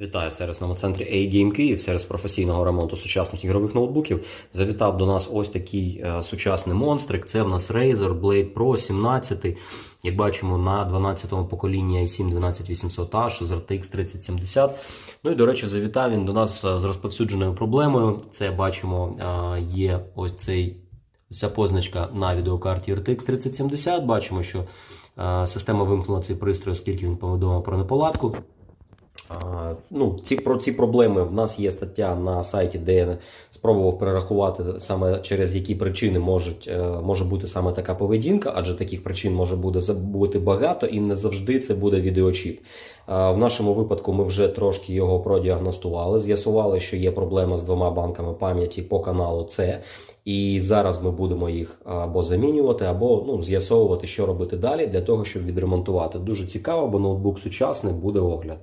Вітаю в сервісному центрі A-Game Київ, сервіс професійного ремонту сучасних ігрових ноутбуків. Завітав до нас ось такий е, сучасний монстрик. Це в нас Razer Blade Pro 17. Як бачимо, на 12-му поколінні i7 12800H з RTX 3070. Ну і до речі, завітав він до нас е, з розповсюдженою проблемою. Це бачимо, е, є ось цей. Ця позначка на відеокарті RTX 3070. Бачимо, що система вимкнула цей пристрій, оскільки він повідомив про неполадку. Ну, ці, про ці проблеми в нас є стаття на сайті, де я спробував перерахувати саме через які причини можуть, е, може бути саме така поведінка, адже таких причин може бути багато і не завжди це буде відеочіп. В нашому випадку ми вже трошки його продіагностували, з'ясували, що є проблема з двома банками пам'яті по каналу С. І зараз ми будемо їх або замінювати, або ну, з'ясовувати, що робити далі для того, щоб відремонтувати. Дуже цікаво, бо ноутбук сучасний буде огляд.